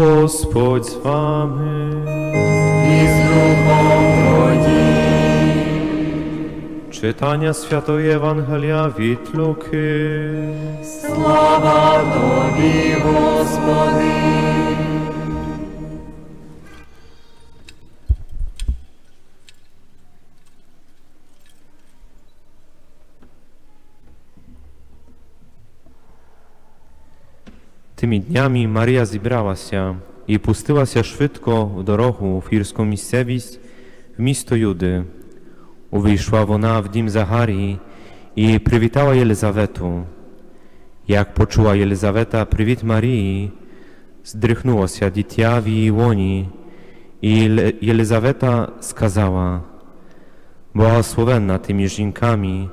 Господь з вами. і з духом Твоїм. Читання Святої Євангелія від Луки. Слава Тобі, Господи. Tymi dniami Maria zібрала się і пустилася швидко в дорогу в гірську місцевість в місто Юди. Увійшла вона в дім Загарії і привітала Єлизавету. Як почула Єлизавета привіт Марії, здрихнулося дитя в її лоні, і Єле- Єлизавета сказала, Благословенна ти між жінками,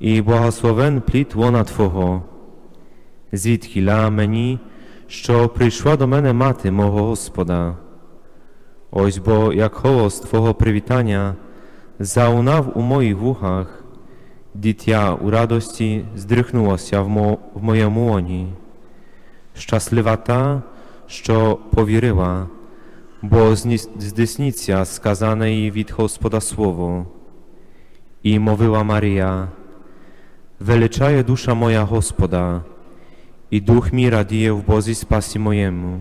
і благословен плід лона Твого. Звідкіля мені, що прийшла до мене мати мого Господа. Ось бо як голос Твого привітання заунав у моїх вухах, дитя у радості здрихнулося в, мо, в моєму лоні. Щаслива та, що повірила, бо здійсниться сказане їй від Господа Слово. І мовила Марія, величає душа моя Господа, мій радіє в Бозі спасі моєму,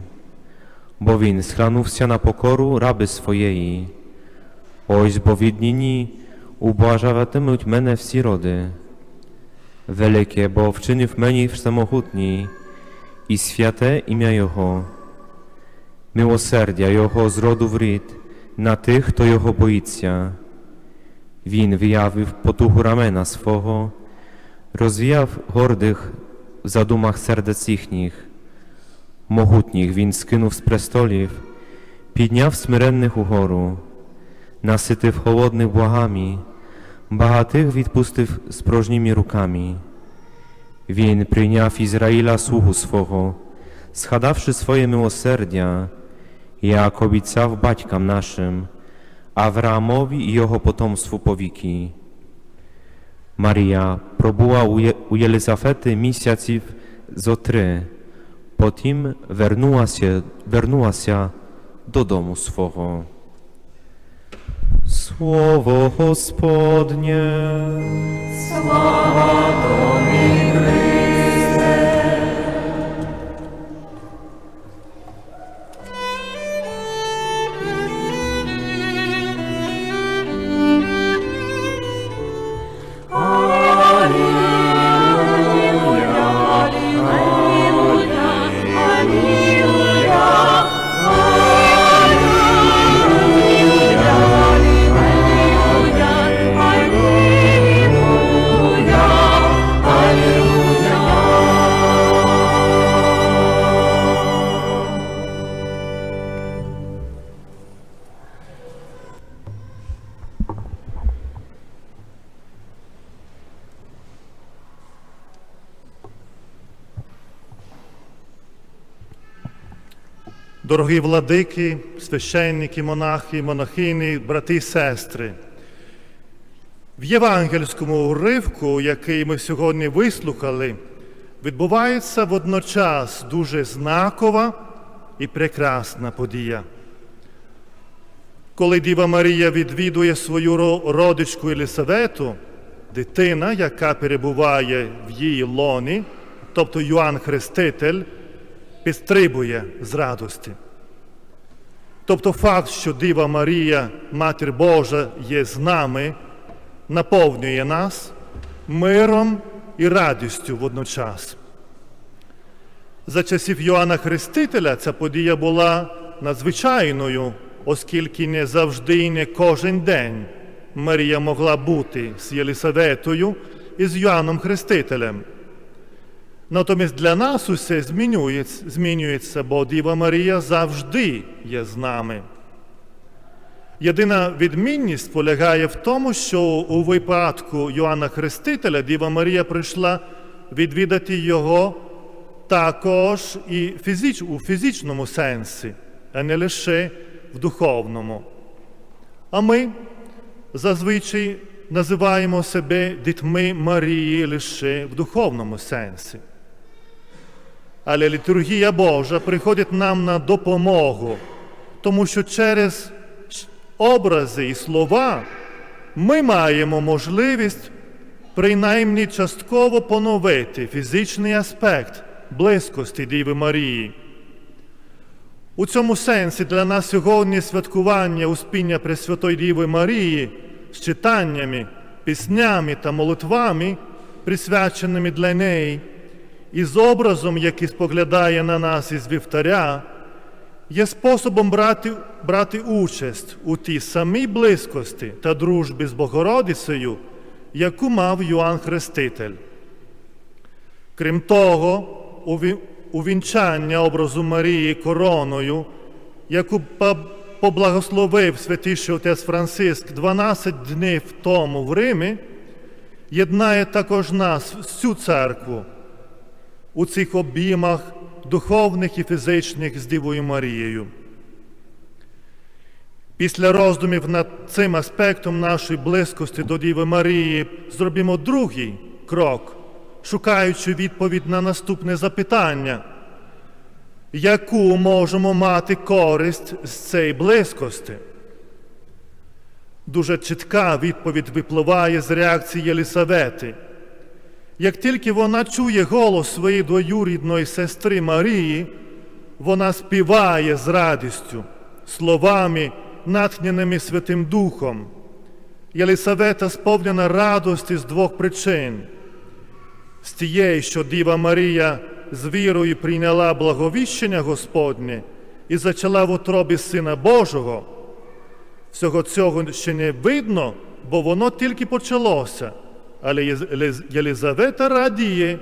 бо він схранувся на покору раби своєї. Ось бо віднині ублажаватимуть мене всі роди. Велике, бо вчинив мені всемогутній і святе ім'я Його. Милосердя Його з роду в рід на тих, хто Його боїться. Він виявив потугу рамена свого, розвіяв гордих в задумах сердець їхніх. Могутніх він скинув з престолів, підняв смиренних угору, наситив холодних благами, багатих відпустив з порожніми руками. Він прийняв Ізраїля слугу свого, згадавши своє милосердя, як обіцяв батькам нашим, Авраамові і його потомству повіки. Марія пробула у, Є- у Єлизавети місяців зо три, потім вернулася, вернулася додому свого. Слово Господнє. Слава Тобі, Христе. Дорогі владики, священники, монахи, монахини, брати і сестри. В євангельському уривку, який ми сьогодні вислухали, відбувається водночас дуже знакова і прекрасна подія. Коли Діва Марія відвідує свою родичку Єлисавету, дитина, яка перебуває в її лоні, тобто Йоанн Хреститель, підстрибує з радості. Тобто факт, що Діва Марія, Матір Божа, є з нами, наповнює нас миром і радістю водночас. За часів Йоанна Хрестителя ця подія була надзвичайною, оскільки не завжди і не кожен день Марія могла бути з Єлисаветою і з Йоанном Хрестителем. Натомість для нас усе змінюється, змінюється, бо Діва Марія завжди є з нами. Єдина відмінність полягає в тому, що у випадку Йоанна Хрестителя Діва Марія прийшла відвідати його також і фізич, у фізичному сенсі, а не лише в духовному. А ми зазвичай називаємо себе дітьми Марії лише в духовному сенсі. Але літургія Божа приходить нам на допомогу, тому що через образи і слова ми маємо можливість принаймні частково поновити фізичний аспект близькості Діви Марії. У цьому сенсі для нас сьогодні святкування Успіння Пресвятої Діви Марії з читаннями, піснями та молитвами, присвяченими для неї, і з образом, який споглядає на нас із вівтаря, є способом брати, брати участь у тій самій близькості та дружбі з Богородицею, яку мав Йоанн Хреститель. Крім того, увінчання образу Марії короною, яку поблагословив святіший отець Франциск 12 днів тому в Римі, єднає також нас, всю церкву, у цих обіймах духовних і фізичних з Дівою Марією. Після роздумів над цим аспектом нашої близькості до Діви Марії зробимо другий крок, шукаючи відповідь на наступне запитання, яку можемо мати користь з цієї близькості? Дуже чітка відповідь випливає з реакції Єлісавети. Як тільки вона чує голос своєї двоюрідної сестри Марії, вона співає з радістю, словами, натхненими Святим Духом. Єлисавета сповнена радості з двох причин. З тієї, що Діва Марія з вірою прийняла благовіщення Господнє і зачала в утробі Сина Божого. Всього цього ще не видно, бо воно тільки почалося. Але Єлизавета радіє,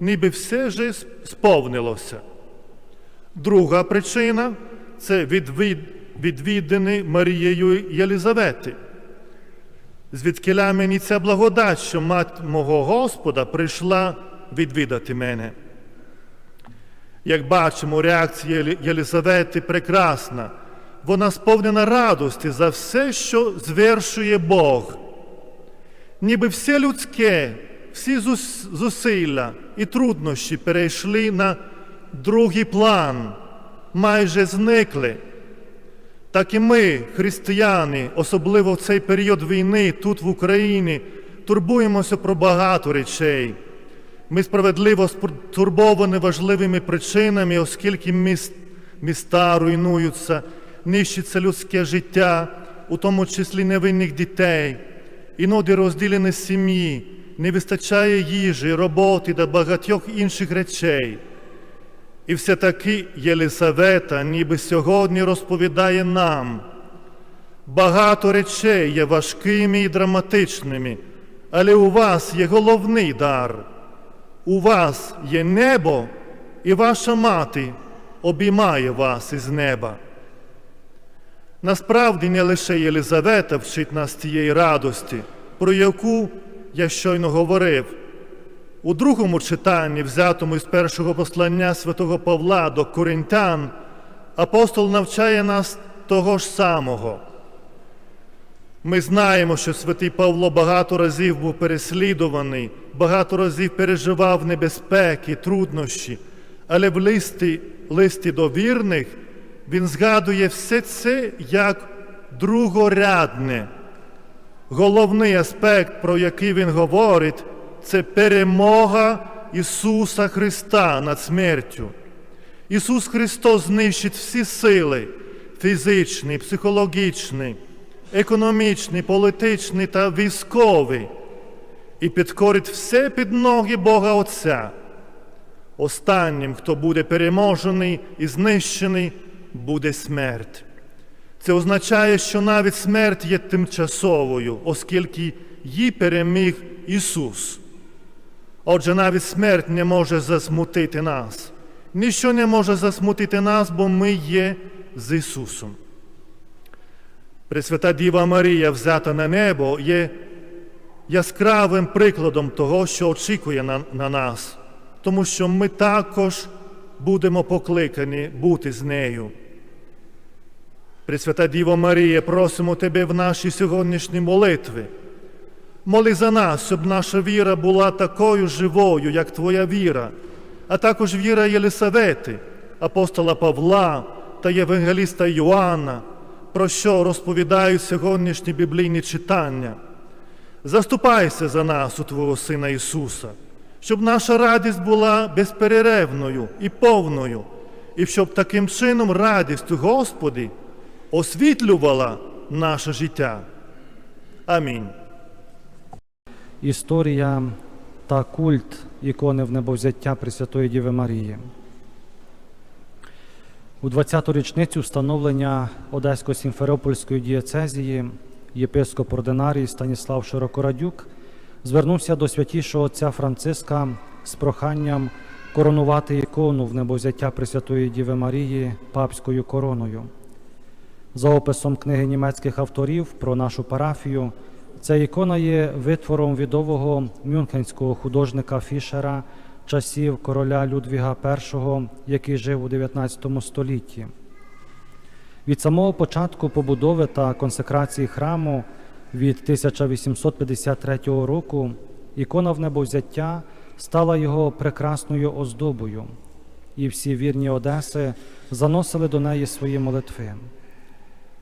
ніби все вже сповнилося. Друга причина це відвід, відвідини Марією Єлизавети. Звідкиля мені ця благодать, що мать мого Господа прийшла відвідати мене. Як бачимо, реакція Єлі- Єлизавети прекрасна. Вона сповнена радості за все, що звершує Бог. Ніби все людське, всі зусилля і труднощі перейшли на другий план, майже зникли. Так і ми, християни, особливо в цей період війни тут в Україні, турбуємося про багато речей. Ми справедливо спор- турбовані важливими причинами, оскільки міс- міста руйнуються, нищиться людське життя, у тому числі невинних дітей, іноді розділені сім'ї, не вистачає їжі, роботи та багатьох інших речей. І все таки Єлисавета ніби сьогодні розповідає нам. Багато речей є важкими і драматичними, але у вас є головний дар. У вас є небо, і ваша мати обіймає вас із неба. Насправді не лише Єлизавета вчить нас тієї радості, про яку я щойно говорив. У другому читанні, взятому із першого послання святого Павла до Коринтян, апостол навчає нас того ж самого. Ми знаємо, що святий Павло багато разів був переслідуваний, багато разів переживав небезпеки, труднощі, але в листі, листі до вірних він згадує все це як другорядне. Головний аспект, про який він говорить, це перемога Ісуса Христа над смертю. Ісус Христос знищить всі сили фізичні, психологічні, економічні, політичні та військові і підкорить все під ноги Бога Отця. Останнім, хто буде переможений і знищений, буде смерть. Це означає, що навіть смерть є тимчасовою, оскільки її переміг Ісус. Отже, навіть смерть не може засмутити нас. Ніщо не може засмутити нас, бо ми є з Ісусом. Пресвята Діва Марія, взята на небо, є яскравим прикладом того, що очікує на, на нас, тому що ми також будемо покликані бути з нею. Пресвята Діво Марія, просимо Тебе в нашій сьогоднішній молитві. Моли за нас, щоб наша віра була такою живою, як Твоя віра, а також віра Єлисавети, апостола Павла та Євангеліста Йоанна, про що розповідають сьогоднішні біблійні читання. Заступайся за нас у Твого Сина Ісуса, щоб наша радість була безперервною і повною, і щоб таким чином радість у Господі освітлювала наше життя. Амінь. Історія та культ ікони в небовзяття Пресвятої Діви Марії. У 20-ту річницю встановлення Одесько-Сімферопольської дієцезії єпископ ординарій Станіслав Широкорадюк звернувся до святішого отця Франциска з проханням коронувати ікону в небовзяття Пресвятої Діви Марії папською короною. За описом книги німецьких авторів про нашу парафію, ця ікона є витвором відового мюнхенського художника Фішера часів короля Людвіга І, який жив у 19 столітті. Від самого початку побудови та консекрації храму від 1853 року ікона в небовзяття стала його прекрасною оздобою, і всі вірні Одеси заносили до неї свої молитви.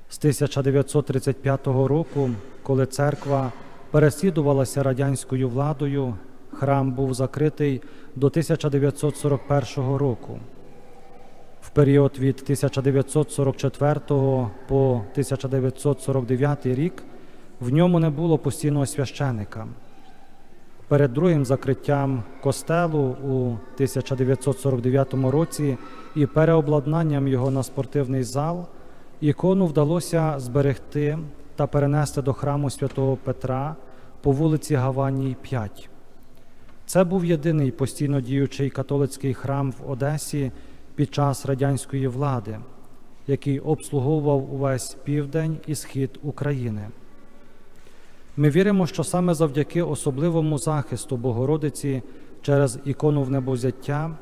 З 1935 року, коли церква переслідувалася радянською владою, храм був закритий до 1941 року. В період від 1944 по 1949 рік в ньому не було постійного священика. Перед другим закриттям костелу у 1949 році і переобладнанням його на спортивний зал ікону вдалося зберегти та перенести до храму святого Петра по вулиці Гаванній 5. Це був єдиний постійно діючий католицький храм в Одесі під час радянської влади, який обслуговував увесь південь і схід України. Ми віримо, що саме завдяки особливому захисту Богородиці через ікону в небозяття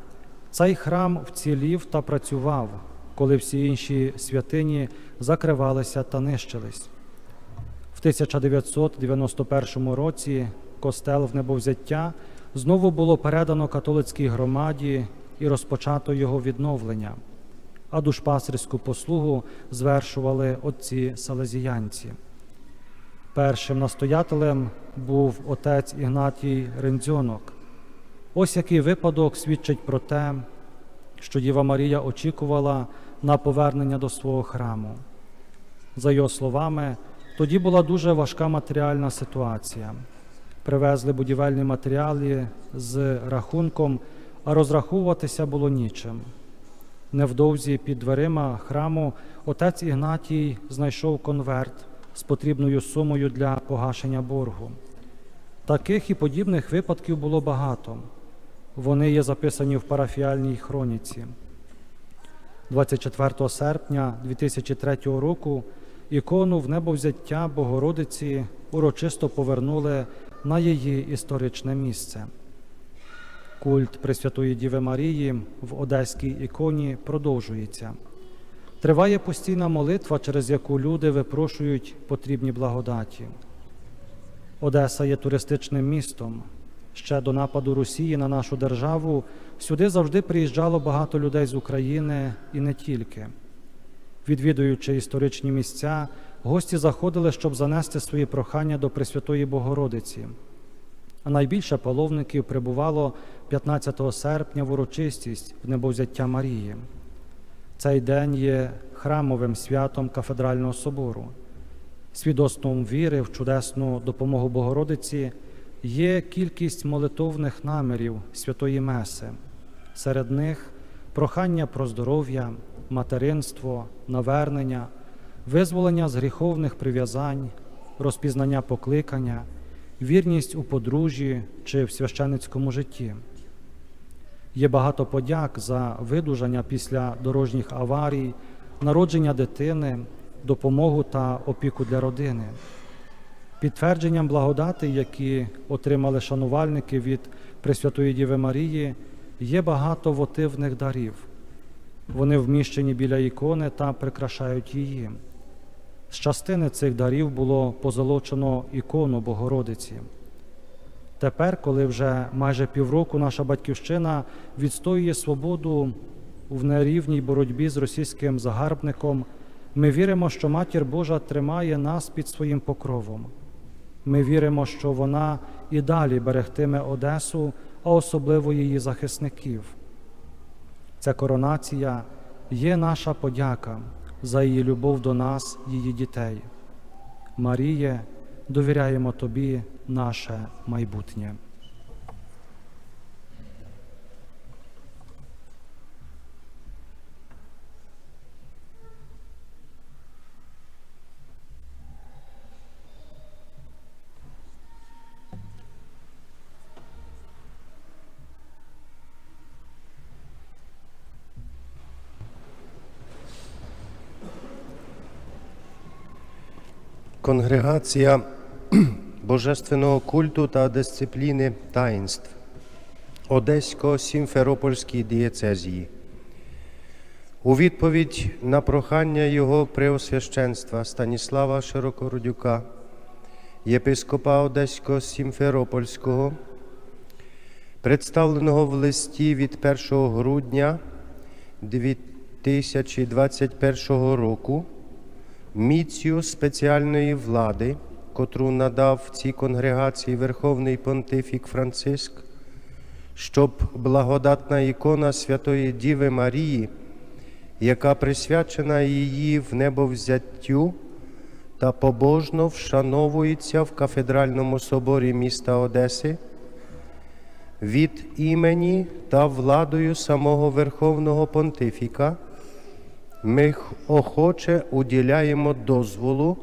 цей храм вцілів та працював, коли всі інші святині закривалися та нищились. В 1991 році костел в небовзяття знову було передано католицькій громаді і розпочато його відновлення, а душпастерську послугу звершували отці салезіянці. Першим настоятелем був отець Ігнатій Рендзьонок. Ось який випадок свідчить про те, що Діва Марія очікувала на повернення до свого храму. За його словами, тоді була дуже важка матеріальна ситуація. Привезли будівельні матеріали з рахунком, а розраховуватися було нічим. Невдовзі під дверима храму отець Ігнатій знайшов конверт з потрібною сумою для погашення боргу. Таких і подібних випадків було багато. Вони є записані в парафіальній хроніці. 24 серпня 2003 року ікону в небовзяття Богородиці урочисто повернули на її історичне місце. Культ Пресвятої Діви Марії в Одеській іконі продовжується. Триває постійна молитва, через яку люди випрошують потрібні благодаті. Одеса є туристичним містом. Ще до нападу Росії на нашу державу сюди завжди приїжджало багато людей з України і не тільки. Відвідуючи історичні місця, гості заходили, щоб занести свої прохання до Пресвятої Богородиці. А найбільше паломників прибувало 15 серпня в урочистість в небовзяття Марії. Цей день є храмовим святом кафедрального собору. Свідоцтвом віри в чудесну допомогу Богородиці є кількість молитовних намірів Святої Меси. Серед них прохання про здоров'я, материнство, навернення, визволення з гріховних прив'язань, розпізнання покликання, вірність у подружжі чи в священицькому житті. Є багато подяк за видужання після дорожніх аварій, народження дитини, допомогу та опіку для родини. Підтвердженням благодати, які отримали шанувальники від Пресвятої Діви Марії, є багато вотивних дарів. Вони вміщені біля ікони та прикрашають її. З частини цих дарів було позолочено ікону Богородиці. Тепер, коли вже майже півроку наша батьківщина відстоює свободу в нерівній боротьбі з російським загарбником, ми віримо, що Матір Божа тримає нас під своїм покровом. Ми віримо, що вона і далі берегтиме Одесу, а особливо її захисників. Ця коронація є наша подяка за її любов до нас, її дітей. Маріє, довіряємо тобі наше майбутнє. Конгрегація Божественного культу та дисципліни таїнств Одесько-Сімферопольській дієцезії. У відповідь на прохання його преосвященства Станіслава Широкородюка, єпископа Одесько-Сімферопольського, представленого в листі від 1 грудня 2021 року, міцю спеціальної влади, котру надав цій конгрегації Верховний Понтифік Франциск, щоб благодатна ікона Святої Діви Марії, яка присвячена її в небовзяттю та побожно вшановується в кафедральному соборі міста Одеси, від імені та владою самого Верховного Понтифіка ми охоче уділяємо дозволу,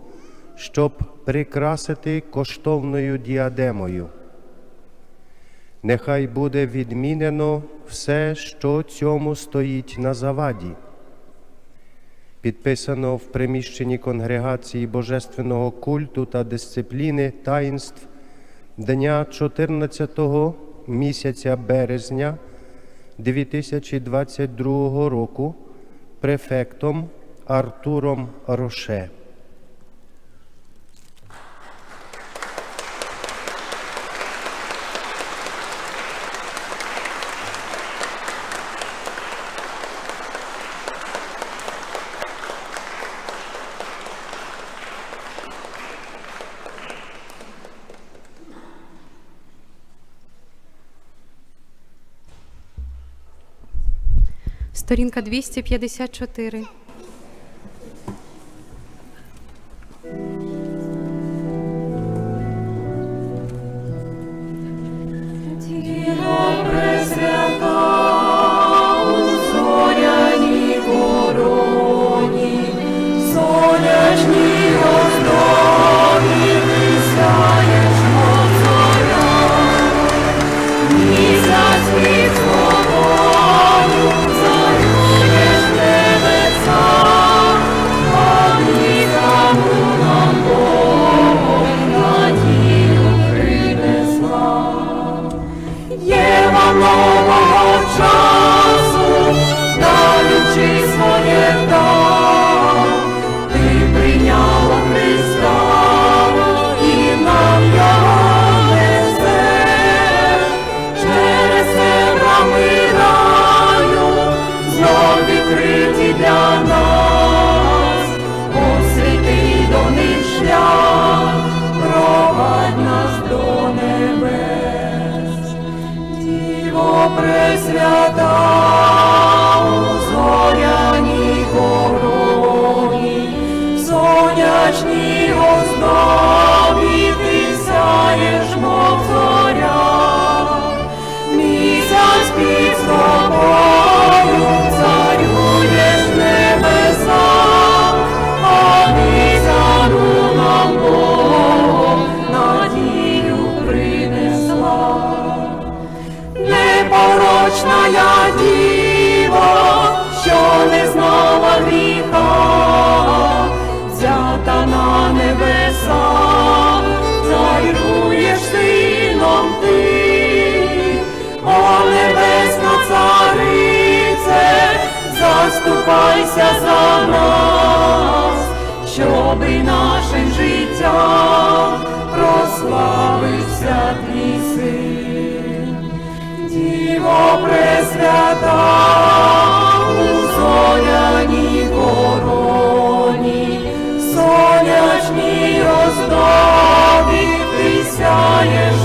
щоб прикрасити коштовною діадемою. Нехай буде відмінено все, що цьому стоїть на заваді. Підписано в приміщенні конгрегації Божественного культу та дисципліни таїнств дня 14 місяця березня 2022 року префектом Артуром Роше. Сторінка 254. Пресвята у зоряній короні, сонячній основі Постайся за нас, щоб і нашим життям прославився твій син, Діво Пресвята у зоряній короні, сонячній роздобі ти сяєш